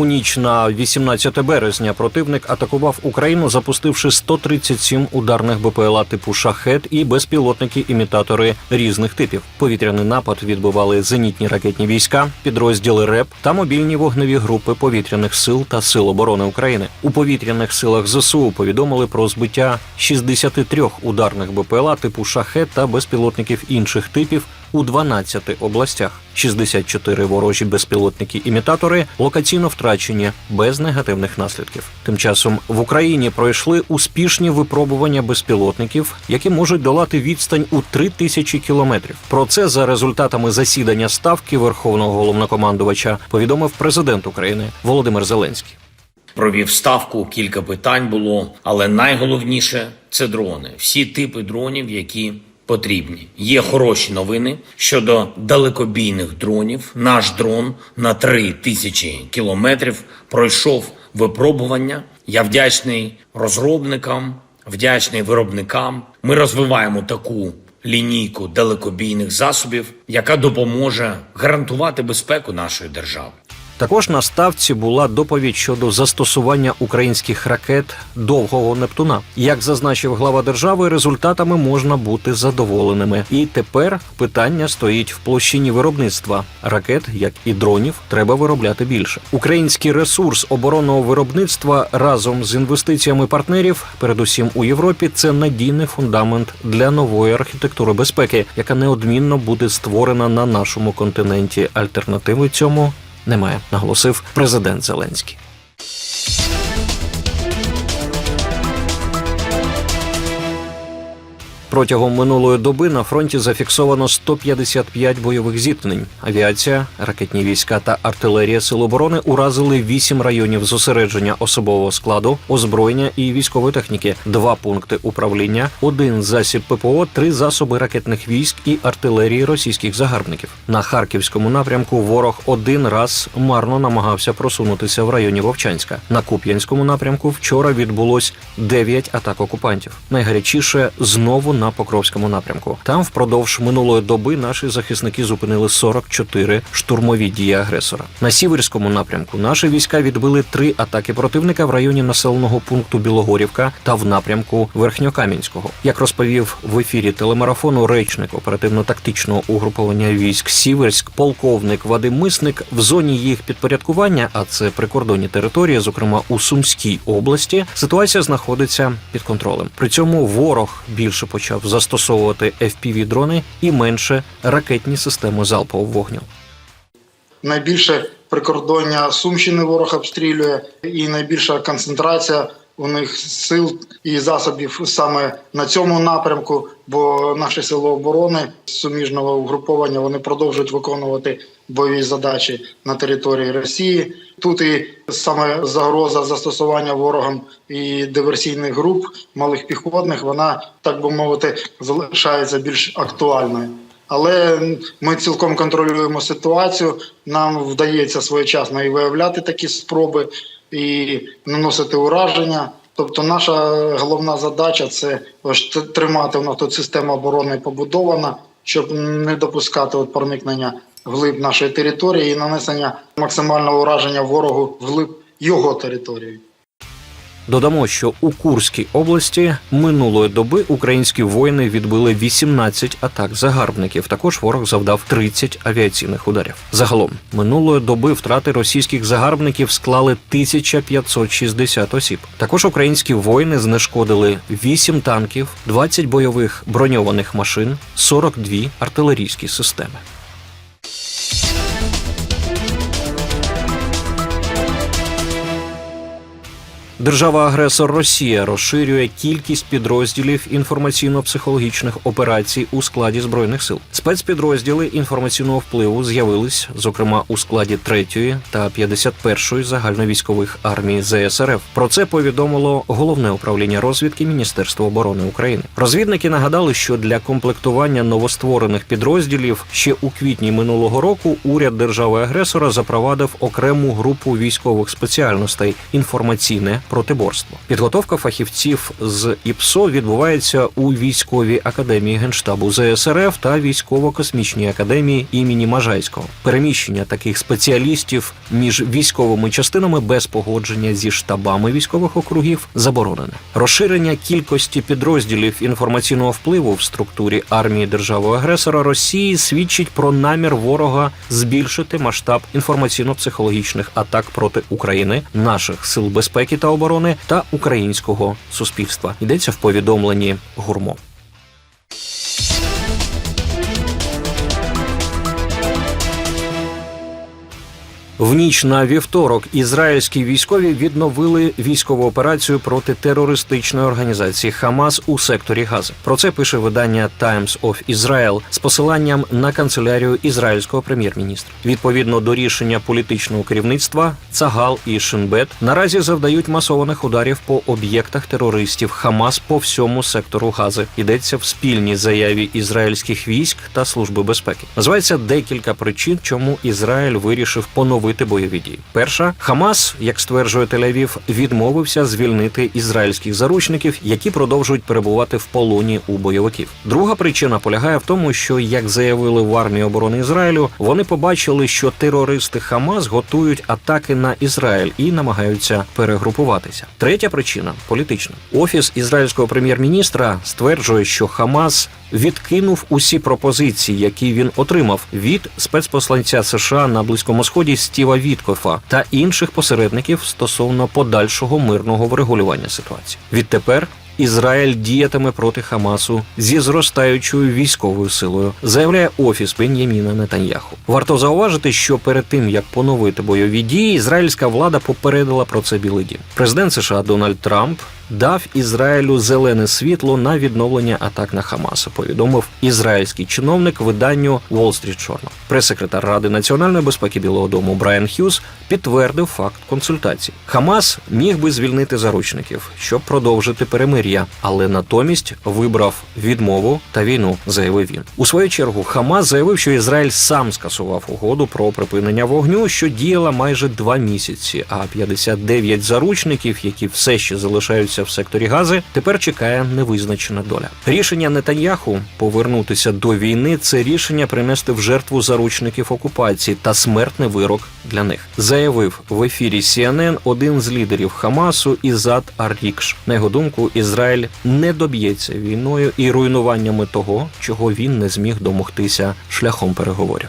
У ніч на 18 березня противник атакував Україну, запустивши 137 ударних БПЛА типу шахет і безпілотники-імітатори різних типів. Повітряний напад відбивали зенітні ракетні війська, підрозділи РЕП та мобільні вогневі групи повітряних сил та сил оборони України. У повітряних силах ЗСУ повідомили про збиття 63 ударних БПЛА типу шахет та безпілотників інших типів у 12 областях. 64 ворожі безпілотники-імітатори локаційно втрачені без негативних наслідків. Тим часом в Україні пройшли успішні випробування безпілотників, які можуть долати відстань у 3 тисячі кілометрів. Про це за результатами засідання ставки Верховного головнокомандувача повідомив президент України Володимир Зеленський. провів ставку, кілька питань було, але найголовніше це дрони. Всі типи дронів, які потрібні. Є хороші новини щодо далекобійних дронів. Наш дрон на 3 тисячі кілометрів пройшов випробування. Я вдячний розробникам, вдячний виробникам. Ми розвиваємо таку лінійку далекобійних засобів, яка допоможе гарантувати безпеку нашої держави. Також на ставці була доповідь щодо застосування українських ракет довгого Нептуна. Як зазначив глава держави, результатами можна бути задоволеними. І тепер питання стоїть в площині виробництва ракет, як і дронів, треба виробляти більше. Український ресурс оборонного виробництва разом з інвестиціями партнерів, передусім у Європі, це надійний фундамент для нової архітектури безпеки, яка неодмінно буде створена на нашому континенті. Альтернативи цьому немає, наголосив президент Зеленський. Протягом минулої доби на фронті зафіксовано 155 бойових зіткнень. Авіація, ракетні війська та артилерія Сил оборони уразили 8 районів зосередження особового складу, озброєння і військової техніки, два пункти управління, один засіб ППО, три засоби ракетних військ і артилерії російських загарбників. На харківському напрямку ворог один раз марно намагався просунутися в районі Вовчанська. На Куп'янському напрямку вчора відбулось 9 атак окупантів. Найгарячіше знову на Покровському напрямку. Там впродовж минулої доби наші захисники зупинили 44 штурмові дії агресора. На сіверському напрямку наші війська відбили три атаки противника в районі населеного пункту Білогорівка та в напрямку Верхньокам'янського. Як розповів в ефірі телемарафону речник оперативно-тактичного угруповання військ Сіверськ, полковник Вадим Мисник в зоні їх підпорядкування, а це прикордонні території, зокрема у Сумській області, ситуація знаходиться під контролем. При цьому ворог більше почав застосовувати fpv дрони і менше ракетні системи залпового вогню. найбільше прикордоння Сумщини ворог обстрілює, і найбільша концентрація у них сил і засобів саме на цьому напрямку. Бо наші сили оборони суміжного угруповання вони продовжують виконувати бойові задачі на території Росії. Тут і саме загроза застосування ворогом і диверсійних груп малих піхотних, вона так би мовити залишається більш актуальною. Але ми цілком контролюємо ситуацію. Нам вдається своєчасно і виявляти такі спроби, і наносити ураження. Тобто, наша головна задача це тримати в нас тут система оборони побудована, щоб не допускати от проникнення вглиб нашої території і нанесення максимального ураження ворогу вглиб його території. Додамо, що у Курській області минулої доби українські воїни відбили 18 атак загарбників. Також ворог завдав 30 авіаційних ударів. Загалом минулої доби втрати російських загарбників склали 1560 осіб. Також українські воїни знешкодили 8 танків, 20 бойових броньованих машин, 42 артилерійські системи. Держава-агресор Росія розширює кількість підрозділів інформаційно-психологічних операцій у складі збройних сил. Спецпідрозділи інформаційного впливу з'явились, зокрема у складі 3-ї та 51-ї загальновійськових армій ЗСРФ. Про це повідомило головне управління розвідки Міністерства оборони України. Розвідники нагадали, що для комплектування новостворених підрозділів ще у квітні минулого року уряд держави-агресора запровадив окрему групу військових спеціальностей інформаційне протиборство. Підготовка фахівців з ІПСО відбувається у військовій академії генштабу ЗСРФ та військово-космічній академії імені Можайського. Переміщення таких спеціалістів між військовими частинами без погодження зі штабами військових округів заборонене. Розширення кількості підрозділів інформаційного впливу в структурі армії держави-агресора Росії свідчить про намір ворога збільшити масштаб інформаційно-психологічних атак проти України, наших сил безпеки та оборони та українського суспільства. Йдеться в повідомленні гурмо. В ніч на вівторок ізраїльські військові відновили військову операцію проти терористичної організації Хамас у секторі Гази. Про це пише видання Times of Israel з посиланням на канцелярію ізраїльського прем'єр-міністра. Відповідно до рішення політичного керівництва, Цагал і Шинбет наразі завдають масованих ударів по об'єктах терористів Хамас по всьому сектору Гази. Йдеться в спільній заяві ізраїльських військ та служби безпеки. Називається декілька причин, чому Ізраїль вирішив поновити бойові дії. Перша Хамас, як стверджує Тель-Авів, відмовився звільнити ізраїльських заручників, які продовжують перебувати в полоні у бойовиків. Друга причина полягає в тому, що як заявили в армії оборони Ізраїлю, вони побачили, що терористи Хамас готують атаки на Ізраїль і намагаються перегрупуватися. Третя причина політична. Офіс ізраїльського прем'єр-міністра стверджує, що Хамас відкинув усі пропозиції, які він отримав від спецпосланця США на близькому сході Стіва Віткофа та інших посередників стосовно подальшого мирного врегулювання ситуації. Відтепер. Ізраїль діятиме проти Хамасу зі зростаючою військовою силою, заявляє офіс Бен'яміна Нетаньяху. Варто зауважити, що перед тим як поновити бойові дії, ізраїльська влада попередила про це Білий Дім. Президент США Дональд Трамп дав Ізраїлю зелене світло на відновлення атак на Хамас, повідомив ізраїльський чиновник виданню Wall Street Journal. Прес-секретар Ради національної безпеки Білого Дому Брайан Х'юз підтвердив факт консультацій. Хамас міг би звільнити заручників, щоб продовжити перемир'я, але натомість вибрав відмову та війну, заявив він. У свою чергу Хамас заявив, що Ізраїль сам скасував угоду про припинення вогню, що діяла майже два місяці. А 59 заручників, які все ще залишаються в секторі Гази, тепер чекає невизначена доля. Рішення Нетаньяху повернутися до війни це рішення принести в жертву заручників окупації та смертний вирок для них, заявив в ефірі CNN один з лідерів Хамасу Ізад Аррікш. На його думку, Ізраїль не доб'ється війною і руйнуваннями того, чого він не зміг домогтися шляхом переговорів.